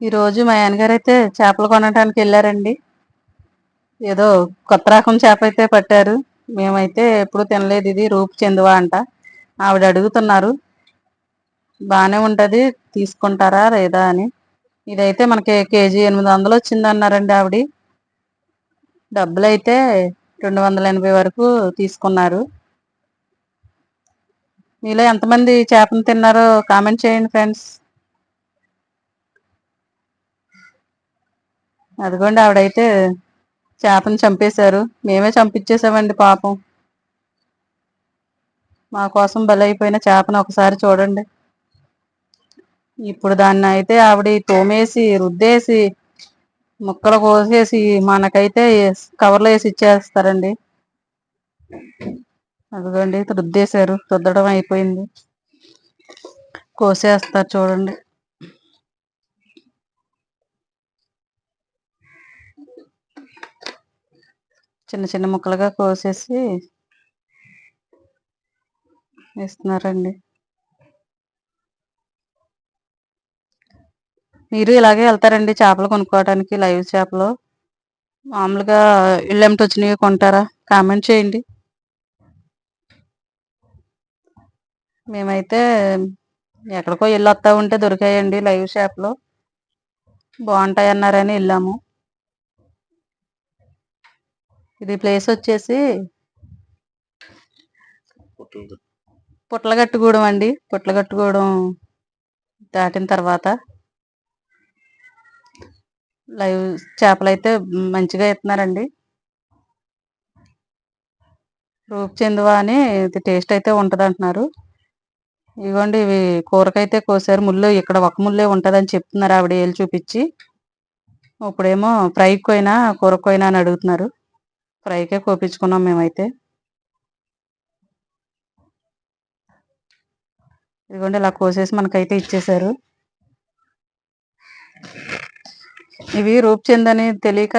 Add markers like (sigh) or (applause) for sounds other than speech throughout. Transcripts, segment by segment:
ఈ రోజు మా ఆయనగారు అయితే చేపలు కొనడానికి వెళ్ళారండి. ఏదో కొత్త రకం చేప అయితే పట్టారు. మేమైతే ఎప్పుడు తినలేదు ఇది రూపు చెందువా అంట. ఆవిడ అడుగుతున్నారు బాగానే ఉంటుంది తీసుకుంటారా లేదా అని. ఇదైతే మనకి కేజీ ఎనిమిది వందలు వచ్చింది అన్నారండి ఆవిడ. డబ్బులు అయితే రెండు వందల ఎనభై వరకు తీసుకున్నారు. మీలో ఎంతమంది చేపను తిన్నారో కామెంట్ చేయండి ఫ్రెండ్స్. అదిగోండి ఆవిడైతే చేపను చంపేశారు. మేమే చంపించేసామండి పాపం. మా కోసం బలైపోయిన చేపను ఒకసారి చూడండి. ఇప్పుడు దాన్ని అయితే ఆవిడ తోమేసి రుద్దేసి ముక్కలు కోసేసి మనకైతే కవర్లో వేసి ఇచ్చేస్తారండి. అదిగోండి రుద్దేశారు. రుద్దడం అయిపోయింది. కోసేస్తారు చూడండి. చిన్న చిన్న ముక్కలుగా కోసేసి ఇస్తున్నారండి మీరు ఇలాగే వెళ్తారండి చేపలు కొనుక్కోవడానికి లైవ్ చేపలు. మామూలుగా ఇళ్ళెంటి వచ్చినవి కొంటారా? కామెంట్ చేయండి. మేమైతే ఎక్కడికో వెళ్ళి వస్తూ ఉంటే దొరికాయండి లైవ్ షాప్లో బాగుంటాయి అన్నారని వెళ్ళాము. ఇది ప్లేస్ వచ్చేసి పుట్లగట్టుగూడెం అండి. పుట్లగట్టుగూడెం దాటిన తర్వాత లైవ్ చేపలు అయితే మంచిగా ఇస్తున్నారండి రూప్ చెందువా అని ఇది టేస్ట్ అయితే ఉంటుంది అంటున్నారు ఇదిగోండి ఇవి కూరకైతే కోసారు. ముళ్ళు ఇక్కడ ఒక ముళ్ళే ఉంటుందని చెప్తున్నారు ఆవిడ ఏళ్ళు చూపించి. ఇప్పుడేమో ఫ్రైకి పోయినా కూరకు పోయినా అని అడుగుతున్నారు. ఫ్రైకే కోపించుకున్నాం మేమైతే. ఇదిగోండి ఇలా కోసేసి మనకైతే ఇచ్చేసారు ఇవి రూప్ చెందని తెలియక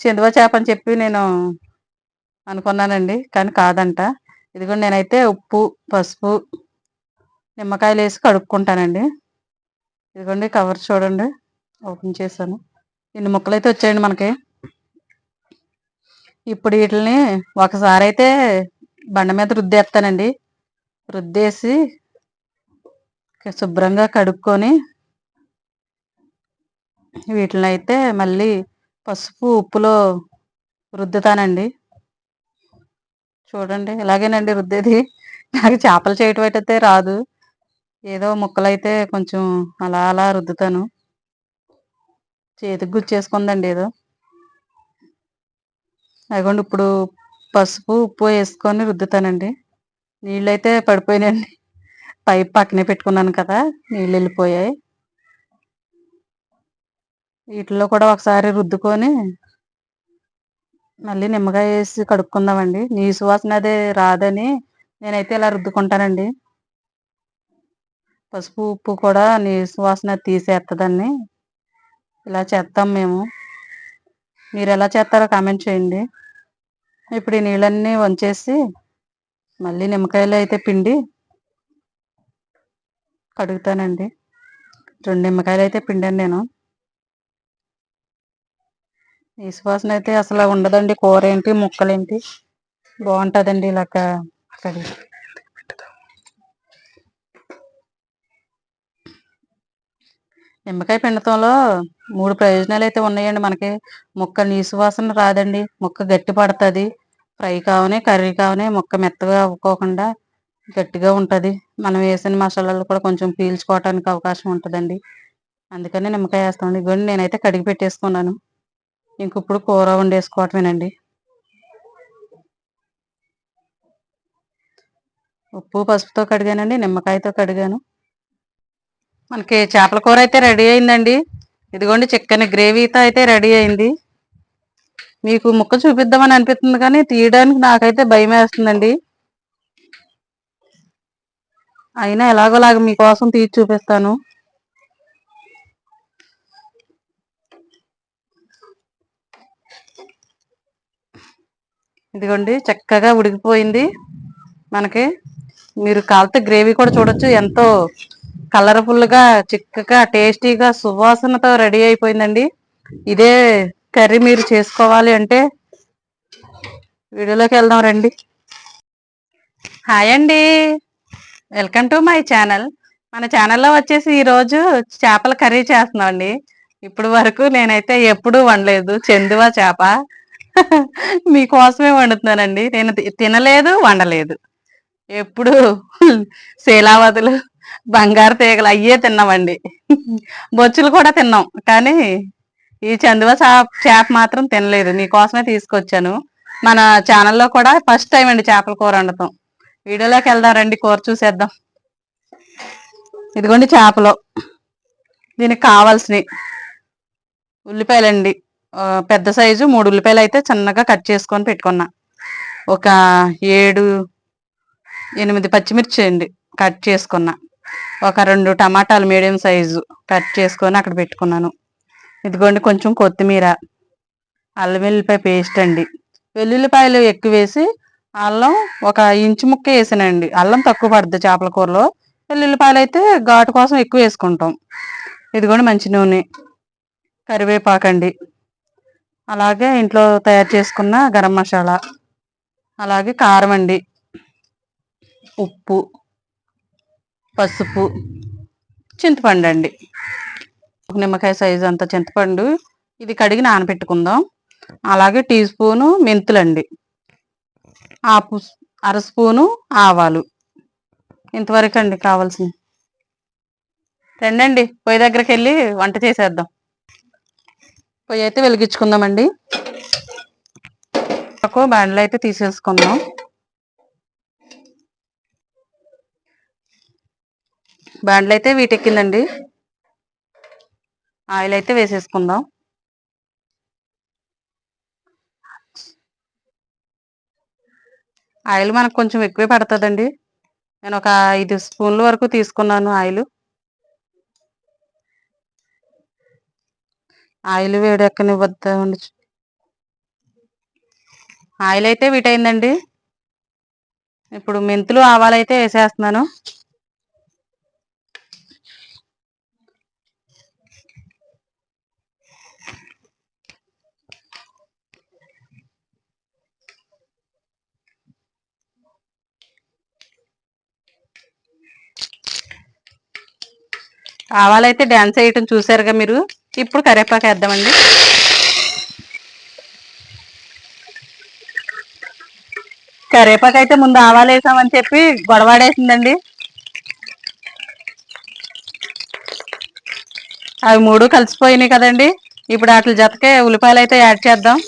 చందువ చేప అని చెప్పి నేను అనుకున్నానండి కానీ కాదంట. ఇదిగోండి నేనైతే ఉప్పు పసుపు నిమ్మకాయలు వేసి కడుక్కుంటానండి. ఇదిగోండి కవర్ చూడండి ఓపెన్ చేశాను. ఇన్ని ముక్కలు అయితే వచ్చాయండి మనకి. ఇప్పుడు వీటిని ఒకసారి అయితే బండ మీద రుద్దేస్తానండి రుద్దేసి శుభ్రంగా కడుక్కొని వీటిని అయితే మళ్ళీ పసుపు ఉప్పులో రుద్దుతానండి. చూడండి ఇలాగేనండి రుద్దేది. నాకు చేపలు చేయటం అయితే రాదు. ఏదో ముక్కలైతే కొంచెం అలా అలా రుద్దుతాను. చేతికి గుచ్చేసుకుందండి ఏదో. అదిగోండి ఇప్పుడు పసుపు ఉప్పు వేసుకొని రుద్దుతానండి. నీళ్ళు అయితే పడిపోయినాయండి. పైప్ పక్కనే పెట్టుకున్నాను కదా నీళ్ళు వెళ్ళిపోయాయి. వీటిలో కూడా ఒకసారి రుద్దుకొని మళ్ళీ నిమ్మకాయ వేసి కడుక్కుందామండి. నీసు వాసన అదే రాదని నేనైతే ఇలా రుద్దుకుంటానండి. పసుపు ఉప్పు కూడా నీసు వాసన తీసేస్తుందని ఇలా చేస్తాం మేము. మీరు ఎలా చేస్తారో కామెంట్ చేయండి. ఇప్పుడు ఈ నీళ్ళన్నీ వంచేసి మళ్ళీ నిమ్మకాయలు అయితే పిండి కడుగుతానండి. రెండు నిమ్మకాయలు అయితే పిండాను నేను. ఈ సువాసన అయితే అసలు ఉండదండి. కూర ఏంటి ముక్కలేంటి? బాగుంటుందండి ఇలాగ కడిగి. నిమ్మకాయ పిండతంలో మూడు ప్రయోజనాలు అయితే ఉన్నాయండి. మనకి ముక్క నీసు వాసన రాదండి. ముక్క గట్టి పడుతుంది. ఫ్రై కావని కర్రీ కావని ముక్క మెత్తగా అవ్వకోకుండా గట్టిగా ఉంటుంది. మనం వేసిన మసాలాలు కూడా కొంచెం పీల్చుకోవటానికి అవకాశం ఉంటుందండి. అందుకని నిమ్మకాయ వేస్తామండి. ఇవన్నీ నేనైతే కడిగి పెట్టేసుకున్నాను. ఇంక ఇప్పుడు కూర వండేసుకోవటమేనండి. ఉప్పు పసుపుతో కడిగానండి. నిమ్మకాయతో కడిగాను. మనకి చేపల కూర అయితే రెడీ అయిందండి. ఇదిగోండి చిక్కని గ్రేవీతో అయితే రెడీ అయింది. మీకు ముక్క చూపిద్దామని అనిపిస్తుంది కానీ తీయడానికి నాకైతే భయం వేస్తుందండి. అయినా ఎలాగోలాగా మీకోసం తీసి చూపిస్తాను. ఇదిగోండి చక్కగా ఉడికిపోయింది. మనకి మీరు కాలితే గ్రేవీ కూడా చూడొచ్చు ఎంతో కలర్ఫుల్గా చిక్కగా టేస్టీగా సువాసనతో రెడీ అయిపోయిందండి. ఇదే కర్రీ మీరు చేసుకోవాలి అంటే వీడియోలోకి వెళ్దాం రండి. హాయ్ అండి. Welcome to my channel. మన ఛానల్లో వచ్చేసి ఈరోజు చేపల కర్రీ చేస్తున్నాం అండి ఇప్పుడు వరకు నేనైతే ఎప్పుడూ వండలేదు. చెందువా చేప. (laughs) మీకోసమే వండుతున్నానండి. నేను తి- తినలేదు వండలేదు. ఎప్పుడు (laughs) శీలావతులు బంగారు తీగలు అయ్యే తిన్నామండి. బొచ్చులు కూడా తిన్నాం. కానీ ఈ చందువ చేప చేప మాత్రం తినలేదు. మీకోసమే తీసుకొచ్చాను. మన ఛానల్లో కూడా ఫస్ట్ టైం అండి చేపల కూర వండుతాం వీడియోలోకి వెళ్దాం రండి కూర చూసేద్దాం. ఇదిగోండి చేపలు. దీనికి కావాల్సినవి. ఉల్లిపాయలండి. పెద్ద సైజు మూడు ఉల్లిపాయలు అయితే చిన్నగా కట్ చేసుకొని పెట్టుకున్నా. ఒక ఏడు ఎనిమిది పచ్చిమిర్చి అండి కట్ చేసుకున్నా. ఒక రెండు టమాటాలు మీడియం సైజు కట్ చేసుకొని అక్కడ పెట్టుకున్నాను. ఇదిగోండి కొంచెం కొత్తిమీర అల్లం వెల్లిపాయ పేస్ట్ అండి. వెల్లుల్లిపాయలు ఎక్కువ వేసి అల్లం ఒక ఇంచు ముక్క వేసానండి. అల్లం తక్కువ పడుద్ది చేపల కూరలో. వెల్లుల్లిపాయలు అయితే ఘాటు కోసం ఎక్కువ వేసుకుంటాం. ఇదిగోండి మంచి నూనె కరివేపాకండి అలాగే ఇంట్లో తయారు చేసుకున్న గరం మసాలా అలాగే కారం అండి. ఉప్పు. పసుపు చింతపండు అండి ఒక నిమ్మకాయ సైజు అంత చింతపండు. ఇది కడిగి నానబెట్టుకుందాం. అలాగే టీ స్పూను మెంతులండి. ఆపు అర స్పూను ఆవాలు. ఇంతవరకు అండి కావాల్సింది. రండండి. పొయ్యి దగ్గరికి వెళ్ళి వంట చేసేద్దాం. పొయ్యి అయితే వెలిగించుకుందామండి. ఒక బ్యాండ్లో అయితే తీసేసుకుందాం. బ్యాండ్లో అయితే వీటెక్కిందండి. ఆయిల్ అయితే వేసేసుకుందాం. ఆయిల్ మనకు కొంచెం ఎక్కువే పడుతుందండి. నేను ఒక ఐదు స్పూన్ల వరకు తీసుకున్నాను ఆయిల్. ఆయిల్ వేడెక్కనివ్వద్దు ఆయిల్ అయితే వీటైందండి. ఇప్పుడు మెంతులు ఆవాలు అయితే వేసేస్తున్నాను. ఆవాలైతే డ్యాన్స్ వేయటం చూసారుగా మీరు? ఇప్పుడు కరివేపాకు వేద్దామండి. కరివేపాకు అయితే ముందు ఆవాలు వేసామని చెప్పి గొడవాడేసిందండి. అవి మూడు కలిసిపోయినాయి కదండి. ఇప్పుడు వాటి జతకే ఉల్లిపాయలు అయితే యాడ్ చేద్దాం.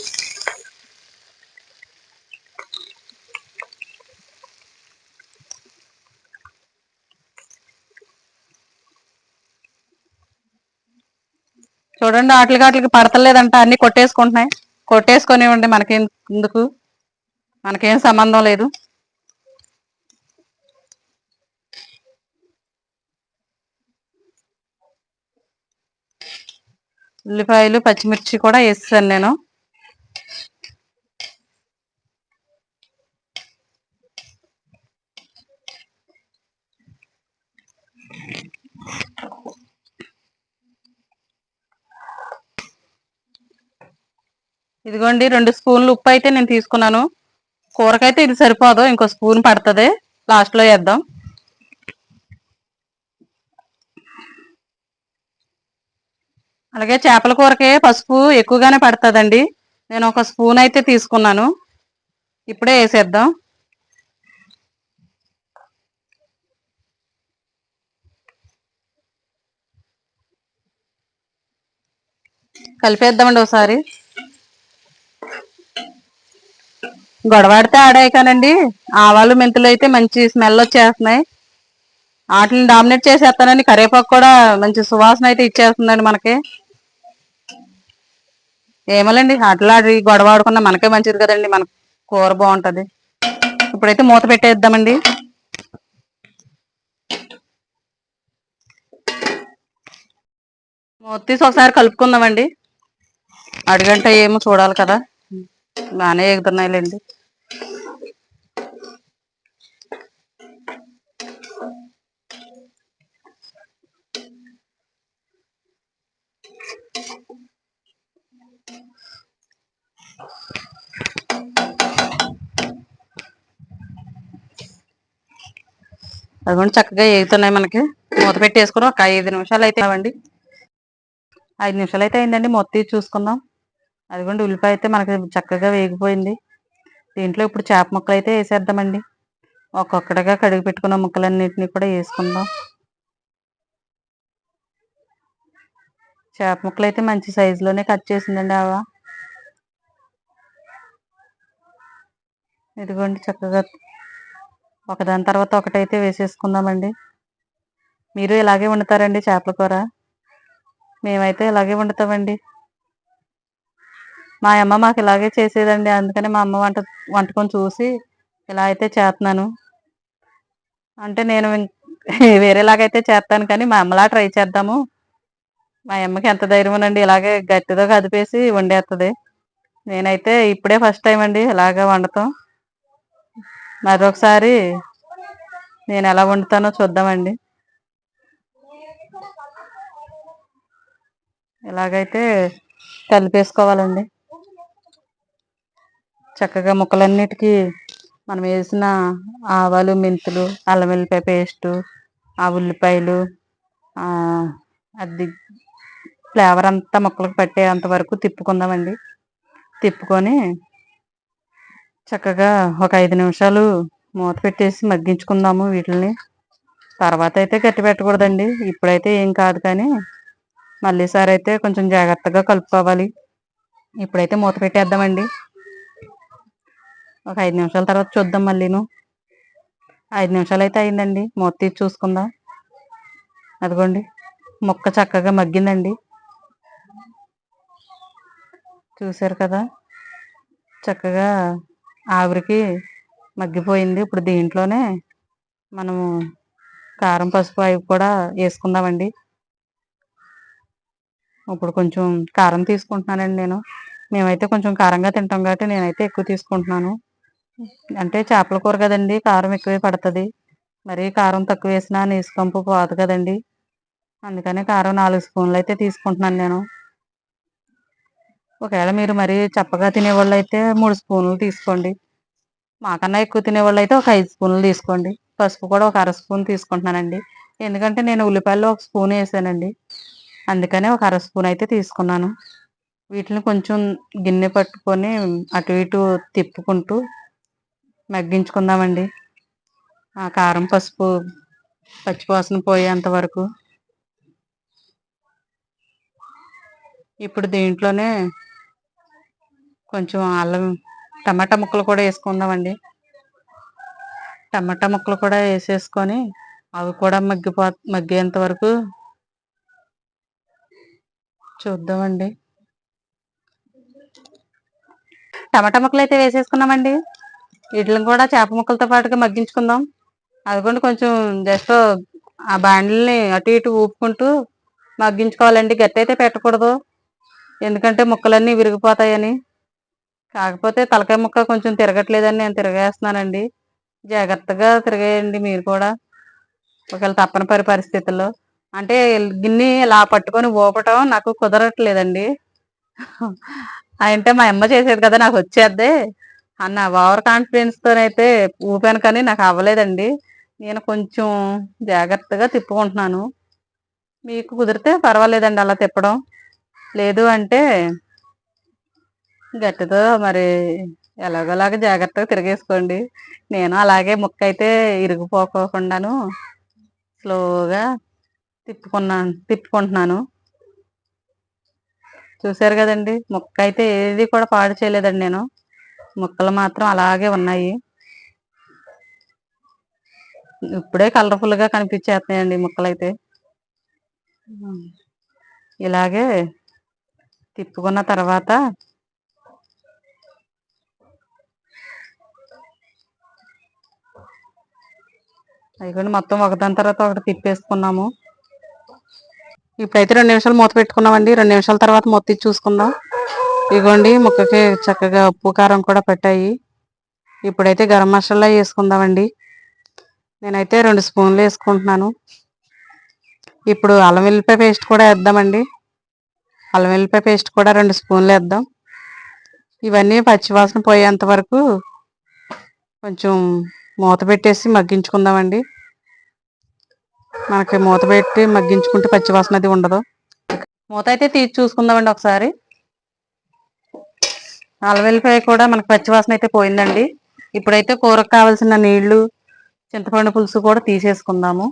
చూడండి వాటికి వాటికి పడతలేదంట. అన్ని కొట్టేసుకుంటున్నాయి. కొట్టేసుకొనివ్వండి మనకేం ఎందుకు? మనకేం సంబంధం లేదు. ఉల్లిపాయలు పచ్చిమిర్చి కూడా వేస్తాను నేను. ఇదిగోండి రెండు స్పూన్లు ఉప్పు అయితే నేను తీసుకున్నాను. కూరకైతే ఇది సరిపోదు ఇంకో స్పూన్ పడుతుంది. లాస్ట్లో వేద్దాం. అలాగే చేపల కూరకే పసుపు ఎక్కువగానే పడుతుందండి. నేను ఒక స్పూన్ అయితే తీసుకున్నాను. ఇప్పుడే వేసేద్దాం. కలిపేద్దామండి ఒకసారి. గొడవాడితే ఆడాయి కానండి ఆవాలు మెంతులు అయితే మంచి స్మెల్ వచ్చేస్తున్నాయి. వాటిని డామినేట్ చేసేస్తానండి. కరివేపాకు కూడా మంచి సువాసన అయితే ఇచ్చేస్తుందండి మనకి. ఏమోలేండి అట్లా గొడవ ఆడుకున్నా మనకే మంచిది కదండి. మన కూర బాగుంటుంది. ఇప్పుడైతే మూత పెట్టేద్దామండి. మూత తీసి ఒకసారి కలుపుకుందామండి. అడిగంట ఏమో చూడాలి కదా. బాగానే ఎగుతున్నాయిలేండి. అవి కూడా చక్కగా ఎగుతున్నాయి మనకి. మూత పెట్టేసుకుని ఒక ఐదు నిమిషాలు అయితే అవ్వండి ఐదు నిమిషాలు అయితే అయిందండి. మొత్తం చూసుకుందాం. అదిగోండి ఉల్లిపాయ అయితే మనకి చక్కగా వేగిపోయింది. దీంట్లో ఇప్పుడు చేప ముక్కలు అయితే వేసేద్దామండి. ఒక్కొక్కటిగా కడిగి పెట్టుకున్న ముక్కలన్నిటిని కూడా వేసుకుందాం. చేప ముక్కలు అయితే మంచి సైజులోనే కట్ చేసిందండి ఆవా. ఇదిగోండి చక్కగా ఒకదాని తర్వాత ఒకటైతే వేసేసుకుందామండి. మీరు ఇలాగే వండుతారండి చేపల కూర? మేమైతే ఇలాగే వండుతామండి. మా అమ్మ మాకు ఇలాగే చేసేదండి. అందుకని మా అమ్మ వంట వంటకం చూసి ఇలా అయితే చేస్తున్నాను అంటే నేను (laughs) వేరేలాగైతే చేస్తాను కానీ మా అమ్మలా ట్రై చేద్దాము. మా అమ్మకి ఎంత ధైర్యం అండి ఇలాగే గట్టిదో కదిపేసి వండేస్తుంది నేనైతే ఇప్పుడే ఫస్ట్ టైం అండి ఇలాగ వండటం. మరొకసారి నేను ఎలా వండుతానో చూద్దామండి. ఇలాగైతే కలిపేసుకోవాలండి. చక్కగా ముక్కలన్నిటికీ మనం వేసిన ఆవాలు మెంతులు అల్లం వెల్లిపాయ పేస్టు ఆ ఉల్లిపాయలు అది ఫ్లేవర్ అంతా ముక్కలకు పట్టేంత వరకు తిప్పుకుందామండి. తిప్పుకొని చక్కగా ఒక ఐదు నిమిషాలు మూత పెట్టేసి మగ్గించుకుందాము వీటిని తర్వాత అయితే గట్టి పెట్టకూడదండి. ఇప్పుడైతే ఏం కాదు కానీ మళ్ళీసారి అయితే కొంచెం జాగ్రత్తగా కలుపుకోవాలి. ఇప్పుడైతే మూత పెట్టేద్దామండి. ఒక ఐదు నిమిషాల తర్వాత చూద్దాం మళ్ళీను. ఐదు నిమిషాలు అయితే అయిందండి. మూత తీసి చూసుకుందాం. అదిగోండి. ముక్క చక్కగా మగ్గిందండి. చూసారు కదా? చక్కగా ఆవిరికి మగ్గిపోయింది. ఇప్పుడు దీంట్లోనే మనము కారం పసుపు అవి కూడా వేసుకుందామండి. ఇప్పుడు కొంచెం కారం తీసుకుంటున్నానండి నేను. మేమైతే కొంచెం కారంగా తింటాం కాబట్టి నేనైతే ఎక్కువ తీసుకుంటున్నాను. అంటే చేపల కూర కదండి కారం ఎక్కువే పడుతుంది. మరి కారం తక్కువ వేసినా నీసుకంపు పోదు కదండి. అందుకని కారం నాలుగు స్పూన్లు అయితే తీసుకుంటున్నాను నేను. ఒకవేళ మీరు మరీ చప్పగా తినేవాళ్ళు అయితే మూడు స్పూన్లు తీసుకోండి. మాకన్నా ఎక్కువ తినేవాళ్ళు అయితే ఒక ఐదు స్పూన్లు తీసుకోండి. పసుపు కూడా ఒక అర స్పూన్ తీసుకుంటున్నానండి. ఎందుకంటే నేను ఉల్లిపాయలు ఒక స్పూన్ వేసానండి. అందుకనే ఒక అర స్పూన్ అయితే తీసుకున్నాను. వీటిని కొంచెం గిన్నె పట్టుకొని అటు ఇటు తిప్పుకుంటూ మగ్గించుకుందామండి ఆ కారం పసుపు పచ్చివాసన పోయేంత వరకు. ఇప్పుడు దీంట్లోనే కొంచెం అల్లం టమాటా ముక్కలు కూడా వేసుకుందామండి. టమాటా ముక్కలు కూడా వేసేసుకొని అవి కూడా మగ్గిపో మగ్గేంత వరకు చూద్దామండి. టమాటా ముక్కలు అయితే వేసేసుకున్నామండి. వీటిని కూడా చేప ముక్కలతో పాటుగా మగ్గించుకుందాం. అదిగోండి కొంచెం జస్ట్ ఆ బాండిల్ని అటు ఇటు ఊపుకుంటూ మగ్గించుకోవాలండి. గట్టి అయితే పెట్టకూడదు. ఎందుకంటే ముక్కలన్నీ విరిగిపోతాయని. కాకపోతే తలకాయ ముక్క కొంచెం తిరగట్లేదని నేను తిరగేస్తున్నానండి. జాగ్రత్తగా తిరగేయండి మీరు కూడా. ఒకవేళ తప్పనిపరి పరిస్థితుల్లో. అంటే గిన్నె ఇలా పట్టుకొని ఊపటం నాకు కుదరట్లేదండి. (laughs) అంటే మా అమ్మ చేసేది కదా నాకు వచ్చేద్దే. అన్న ఓవర్ కాన్ఫిడెన్స్ తోనైతే ఊపాను కానీ నాకు అవ్వలేదండి. నేను కొంచెం జాగ్రత్తగా తిప్పుకుంటున్నాను. మీకు కుదిరితే పర్వాలేదండి అలా తిప్పడం. లేదు అంటే గట్టితో మరి ఎలాగోలాగా జాగ్రత్తగా తిరిగేసుకోండి. నేను అలాగే ముక్క అయితే ఇరిగిపోకోకుండాను స్లోగా తిప్పుకున్నాను తిప్పుకుంటున్నాను. చూసారు కదండి ముక్క అయితే ఏది కూడా పాడు చేయలేదండి నేను. ముక్కలు మాత్రం అలాగే ఉన్నాయి. ఇప్పుడే కలర్ఫుల్గా కనిపించేస్తున్నాయండి ముక్కలు అయితే ఇలాగే తిప్పుకున్న తర్వాత అయిపోయింది. మొత్తం ఒకదాని తర్వాత ఒకటి తిప్పేసుకున్నాము. ఇప్పుడైతే రెండు నిమిషాలు మూత పెట్టుకున్నామండి. రెండు నిమిషాల తర్వాత మూత తీసి చూసుకుందాం. ఇగోండి ముక్కకి చక్కగా ఉప్పు కారం కూడా పెట్టాయి. ఇప్పుడైతే గరం మసాలా వేసుకుందామండి. నేనైతే రెండు స్పూన్లు వేసుకుంటున్నాను. ఇప్పుడు అల్లం వెల్లిపాయ పేస్ట్ కూడా వేద్దామండి. అల్లం వెల్లిపాయ పేస్ట్ కూడా రెండు స్పూన్లు వేద్దాం. ఇవన్నీ పచ్చివాసన పోయేంత వరకు కొంచెం మూత పెట్టేసి మగ్గించుకుందామండి. మనకి మూత పెట్టి మగ్గించుకుంటే పచ్చివాసన అది ఉండదు. మూత అయితే తీసి చూసుకుందామండి ఒకసారి. అలవెల్లిపాయ కూడా మనకి పచ్చివాసన అయితే పోయిందండి. ఇప్పుడైతే కూరకు కావాల్సిన నీళ్ళు చింతపండు పులుసు కూడా తీసేసుకుందాము.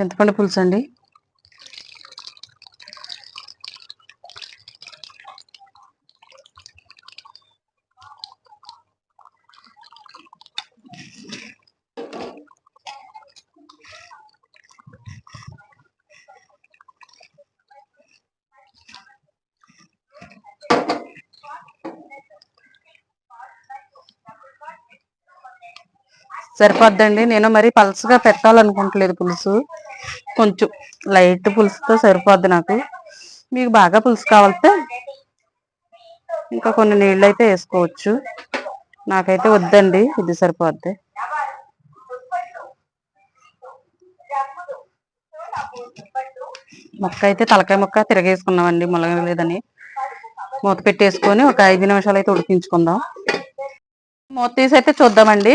చింతపండు పులుసు అండి సరిపోద్దండి. నేను మరి పలుసుగా పెట్టాలనుకుంటలేదు పులుసు. కొంచెం లైట్ పులుసుతో సరిపోద్ది నాకు. మీకు బాగా పులుసు కావాలితే ఇంకా కొన్ని నీళ్ళు అయితే వేసుకోవచ్చు. నాకైతే వద్దండి. ఇది సరిపోద్ది. మొక్క అయితే తలకాయ మొక్క తిరగేసుకున్నామండి. మొలగలేదని. మూత పెట్టేసుకొని ఒక ఐదు నిమిషాలు అయితే ఉడికించుకుందాం. మూత తీసి అయితే చూద్దామండి.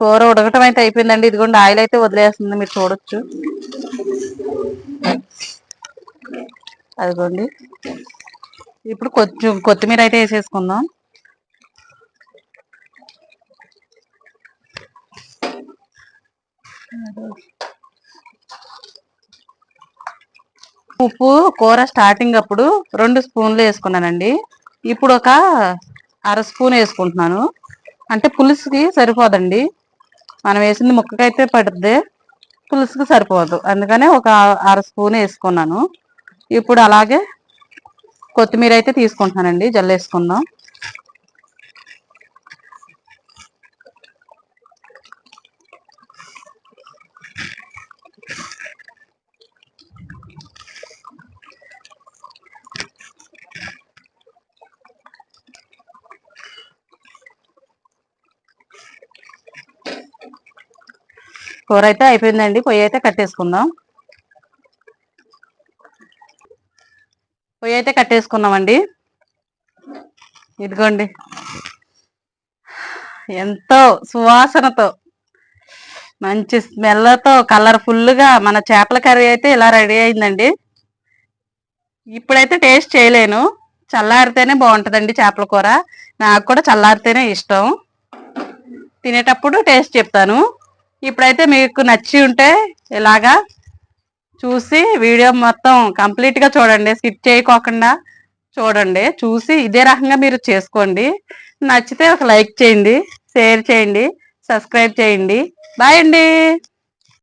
కూర ఉడకటం అయితే అయిపోయిందండి. ఇదిగోండి ఆయిల్ అయితే వదిలేస్తుంది. మీరు చూడొచ్చు. అదిగోండి. ఇప్పుడు కొంచెం కొత్తిమీర అయితే వేసేసుకుందాం. ఉప్పు కూర స్టార్టింగ్ అప్పుడు రెండు స్పూన్లు వేసుకున్నానండి. ఇప్పుడు ఒక అర స్పూన్ వేసుకుంటున్నాను. అంటే పులుసుకి సరిపోదండి. మనం వేసింది ముక్కకైతే పడుద్ది. పులుసుకు సరిపోదు. అందుకనే ఒక అర స్పూన్ వేసుకున్నాను. ఇప్పుడు అలాగే కొత్తిమీర అయితే తీసుకుంటున్నానండి. జల్లేసుకుందాం. కూర అయితే అయిపోయిందండి. పొయ్యి అయితే కట్టేసుకుందాం. పొయ్యి అయితే కట్టేసుకున్నామండి. ఇదిగోండి. ఎంతో సువాసనతో మంచి స్మెల్తో కలర్ఫుల్గా మన చేపల కర్రీ అయితే ఇలా రెడీ అయిందండి. ఇప్పుడైతే టేస్ట్ చేయలేను. చల్లారితేనే బాగుంటుందండి చేపల కూర. నాకు కూడా చల్లారితేనే ఇష్టం. తినేటప్పుడు టేస్ట్ చెప్తాను. ఇప్పుడైతే మీకు నచ్చి ఉంటే ఇలాగా చూసి వీడియో మొత్తం కంప్లీట్గా చూడండి. స్కిప్ చేయకోకుండా చూడండి. చూసి ఇదే రకంగా మీరు చేసుకోండి. నచ్చితే ఒక లైక్ చేయండి షేర్ చేయండి సబ్స్క్రైబ్ చేయండి. బాయ్ అండి.